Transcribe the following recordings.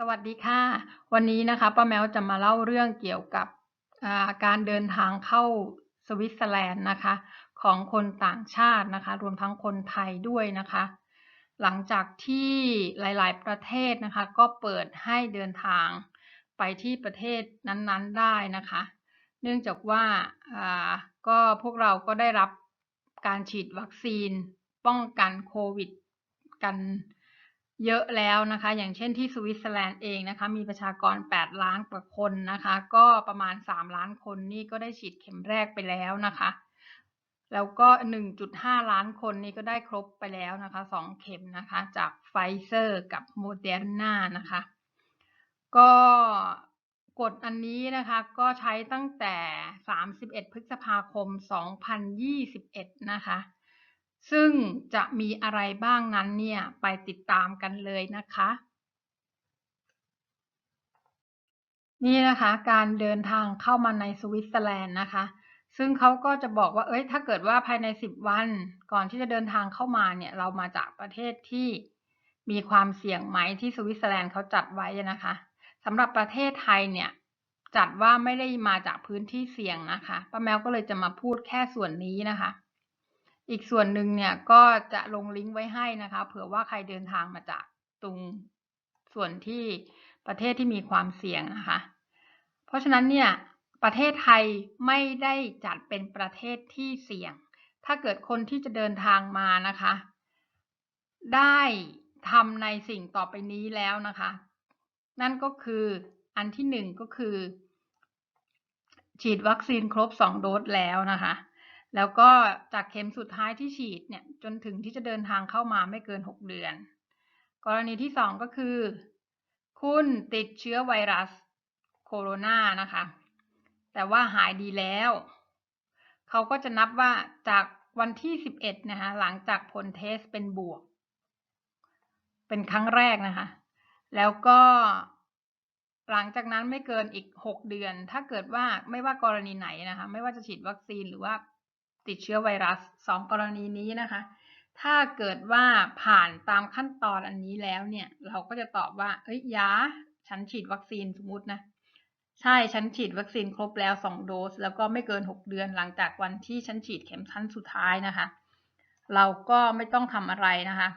สวัสดีค่ะ วันนี้นะคะป้าแมวจะมาเล่าเรื่องเกี่ยวกับการเดินทางเข้าสวิตเซอร์แลนด์นะคะ ของคนต่างชาตินะคะ รวมทั้งคนไทยด้วยนะคะ หลังจากที่หลาย ๆ ประเทศนะคะ ก็เปิดให้เดินทางไปที่ประเทศนั้น ๆ ได้นะคะ เนื่องจากว่าก็พวกเราก็ได้รับการฉีดวัคซีนป้องกันโควิดกัน เยอะแล้วนะคะ อย่างเช่นที่สวิตเซอร์แลนด์เองนะคะ มีประชากร 8 ล้านกว่าคนนะคะ ก็ประมาณ 3 ล้านคนนี่ก็ได้ฉีดเข็มแรกไปแล้วนะคะ แล้วก็ 1.5 ล้านคนนี่ก็ได้ครบไปแล้วนะคะ 2 เข็มนะคะ จากไฟเซอร์กับโมเดอร์นานะคะ ก็กฎอันนี้นะคะก็ใช้ตั้งแต่ 31 พฤษภาคม 2021 นะคะ ซึ่งจะมีอะไรบ้างนั้นเนี่ย ไปติดตามกันเลยนะคะ นี่นะคะการเดินทางเข้ามาในสวิตเซอร์แลนด์นะคะ ซึ่งเขาก็จะบอกว่า เอ้ย ถ้าเกิดว่าภายใน 10 วัน ก่อนที่จะเดินทางเข้ามาเนี่ย เรามาจากประเทศที่มีความเสี่ยงไหมที่สวิตเซอร์แลนด์เขาจัดไว้นะคะสำหรับประเทศไทยเนี่ยจัดว่าไม่ได้มาจากพื้นที่เสี่ยงนะคะป้าแมวก็เลยจะมาพูดแค่ส่วนนี้นะคะ อีกส่วนหนึ่งเนี่ยก็จะลงลิงก์ไว้ให้นะคะเผื่อว่าใครเดินทางมาจากตรงส่วนที่ประเทศที่มีความเสี่ยงนะคะ เพราะฉะนั้นเนี่ยประเทศไทยไม่ได้จัดเป็นประเทศที่เสี่ยง ถ้าเกิดคนที่จะเดินทางมานะคะ ได้ทำในสิ่งต่อไปนี้แล้วนะคะ นั่นก็คืออันที่หนึ่งก็คือ ฉีดวัคซีนครบสองโดสแล้วนะคะ แล้วก็จากเข็มสุดท้ายที่ฉีดเนี่ยจนถึงที่จะเดินทางเข้ามาไม่เกินหกเดือน กรณีที่สองก็คือ คุณติดเชื้อไวรัสโคโรนานะคะ แต่ว่าหายดีแล้ว เขาก็จะนับว่าจากวันที่สิบเอ็ดนะคะ หลังจากผลเทสเป็นบวก เป็นครั้งแรกนะคะ แล้วก็หลังจากนั้นไม่เกินอีกหกเดือน ถ้าเกิดว่าไม่ว่ากรณีไหนนะคะ ไม่ว่าจะฉีดวัคซีนหรือว่า ติดเชื้อไวรัสสองกรณีนี้นะคะ ถ้าเกิดว่าผ่านตามขั้นตอนอันนี้แล้วเนี่ย เราก็จะตอบว่า เอ้ยยา ฉันฉีดวัคซีนสมมตินะ ใช่ ฉันฉีดวัคซีนครบแล้วสองโดส แล้วก็ไม่เกินหกเดือนหลังจากวันที่ฉันฉีดเข็มชั้นสุดท้ายนะคะ เราก็ไม่ต้องทำอะไรนะคะ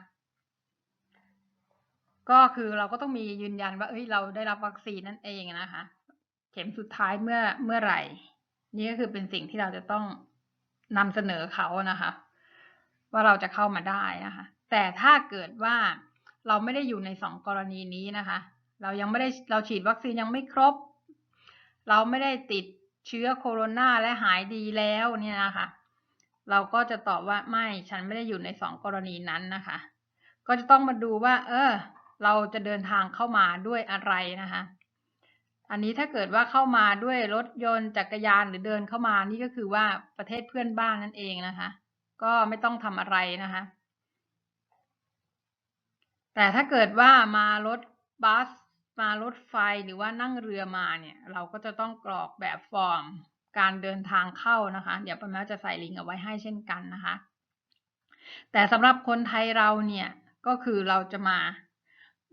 ก็คือเราก็ต้องมียืนยันว่า เอ้ย เราได้รับวัคซีนนั่นเองนะคะ เข็มสุดท้ายเมื่อเมื่อไหร่ นี่ก็คือเป็นสิ่งที่เราจะต้อง นำเสนอเขานะคะ ว่าเราจะเข้ามาได้นะคะ แต่ถ้าเกิดว่าเราไม่ได้อยู่ในสองกรณีนี้นะคะ เรายังไม่ได้เราฉีดวัคซีนยังไม่ครบ เราไม่ได้ติดเชื้อโคโรนาและหายดีแล้วเนี่ยนะคะเราก็จะตอบว่าไม่ฉันไม่ได้อยู่ในสองกรณีนั้นนะคะ ก็จะต้องมาดูว่า เออ เราจะเดินทางเข้ามาด้วยอะไรนะคะ อันนี้ถ้าเกิดว่าเข้ามาด้วยรถยนต์จักรยานหรือเดินเข้ามานี่ก็คือว่าประเทศเพื่อนบ้านนั่นเองนะคะ ก็ไม่ต้องทำอะไรนะคะ แต่ถ้าเกิดว่ามารถบัส มารถไฟหรือว่านั่งเรือมาเนี่ย เราก็จะต้องกรอกแบบฟอร์มการเดินทางเข้านะคะ เดี๋ยวป้าแมวจะใส่ลิงก์เอาไว้ให้เช่นกันนะคะ แต่สำหรับคนไทยเราเนี่ยก็คือเราจะมา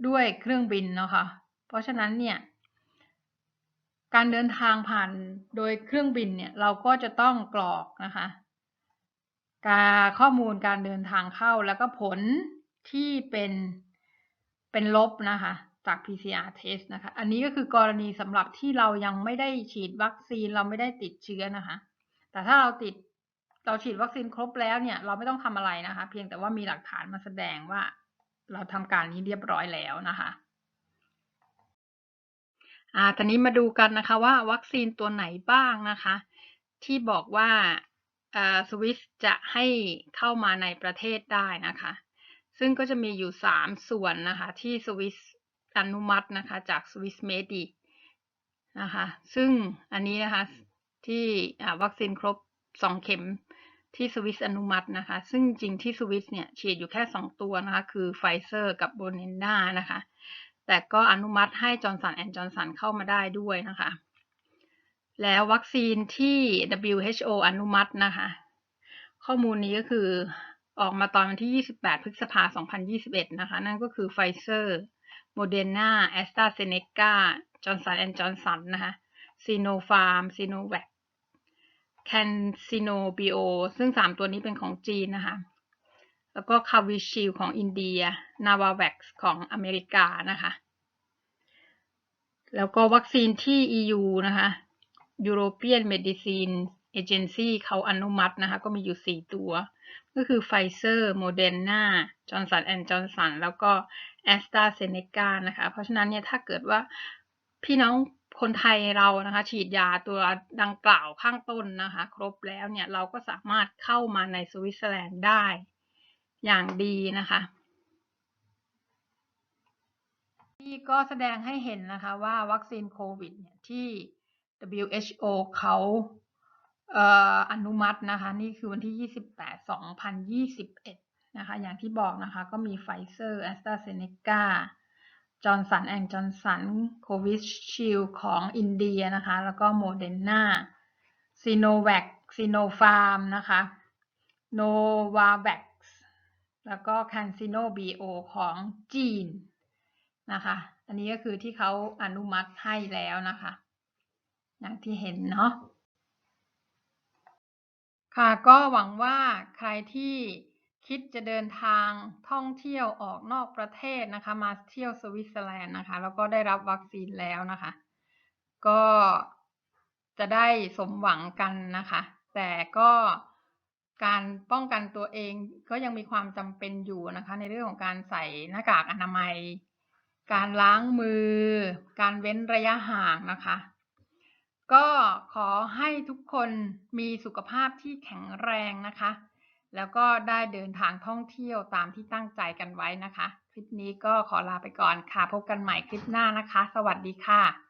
ด้วยเครื่องบินเนาะคะ่ะเพราะฉะนั้นเนี่ย การเดินทางผ่านโดยเครื่องบินเนี่ยเราก็จะต้องกรอกนะคะการข้อมูลการเดินทางเข้าแล้วก็ผลที่เป็นเป็นลบนะคะจาก PCR test นะคะ อันนี้ก็คือกรณีสำหรับที่เรายังไม่ได้ฉีดวัคซีนเราไม่ได้ติดเชื้อนะคะ แต่ถ้าเราติดเราฉีดวัคซีนครบแล้วเนี่ยเราไม่ต้องทำอะไรนะคะ เพียงแต่ว่ามีหลักฐานมาแสดงว่าเราทำการนี้เรียบร้อยแล้วนะคะ อ่าทีนี้มาดูกันนะคะว่าวัคซีนตัวไหนบ้างนะคะ ที่บอกว่าสวิสจะให้เข้ามาในประเทศได้นะคะ ซึ่งก็จะมีอยู่สามส่วนนะคะ ที่สวิสอนุมัตินะคะจากสวิสเมดีนะคะซึ่งอันนี้นะคะที่วัคซีนครบสองเข็มที่สวิสอนุมัตินะคะ ซึ่งจริงที่สวิสเนี่ยฉีดอยู่แค่ 2 ตัวนะคะ คือไฟเซอร์กับโบเนน่านะคะ แต่ก็อนุมัติให้จอร์นสันแอนด์จอร์นสันเข้ามาได้ด้วยนะคะ แล้ววัคซีนที่ WHO อนุมัตินะคะ ข้อมูลนี้ก็คือออกมาตอนวันที่ 28 พฤษภาคม 2021 นะคะ นั่นก็คือไฟเซอร์ Moderna AstraZeneca Johnson Johnson นสันนะคะ Sinopharm Sinovac CanSino Bio ซึ่งสามตัวนี้เป็นของจีนนะคะ แล้วก็ Covishield ของอินเดีย Novavax ของอเมริกานะคะ แล้วก็วัคซีนที่ EU นะคะ European Medicine Agency เขาอนุมัตินะคะ ก็มีอยู่ 4 ตัว ก็คือ Pfizer Moderna Johnson Johnson แล้วก็ AstraZeneca นะคะ เพราะฉะนั้นเนี่ยถ้าเกิดว่าพี่น้องคนไทยเรานะคะ ฉีดยาตัวดังกล่าวข้างต้นนะคะ ครบแล้วเนี่ยเราก็สามารถเข้ามาในสวิตเซอร์แลนด์ได้ อย่างดีนะคะที่ก็แสดงให้เห็นนะคะว่าวัคซีนโควิดเนี่ยที่ WHO เขาเอออนุมัตินะคะ นี่คือวันที่ 28 2021 นะคะ อย่างที่บอกนะคะ ก็มี Pfizer AstraZeneca Johnson Johnson Covishield ของอินเดียนะคะ แล้วก็ Moderna Sinovac Sinopharm นะคะ Novavax แแล้วก็ CanSino Bio ของจีนนะคะ อันนี้ก็คือที่เขาอนุมัติให้แล้วนะคะ อย่างที่เห็นเนาะ ค่ะก็หวังว่าใครที่คิดจะเดินทางท่องเที่ยวออกนอกประเทศนะคะ มาเที่ยวสวิตเซอร์แลนด์นะคะ แล้วก็ได้รับวัคซีนแล้วนะคะ ก็จะได้สมหวังกันนะคะ แต่ก็ การป้องกันตัวเองก็ยังมีความจำเป็นอยู่นะคะ ในเรื่องของการใส่หน้ากากอนามัย การล้างมือ การเว้นระยะห่างนะคะ ก็ขอให้ทุกคนมีสุขภาพที่แข็งแรงนะคะ แล้วก็ได้เดินทางท่องเที่ยวตามที่ตั้งใจกันไว้นะคะ คลิปนี้ก็ขอลาไปก่อนค่ะ พบกันใหม่คลิปหน้านะคะ สวัสดีค่ะ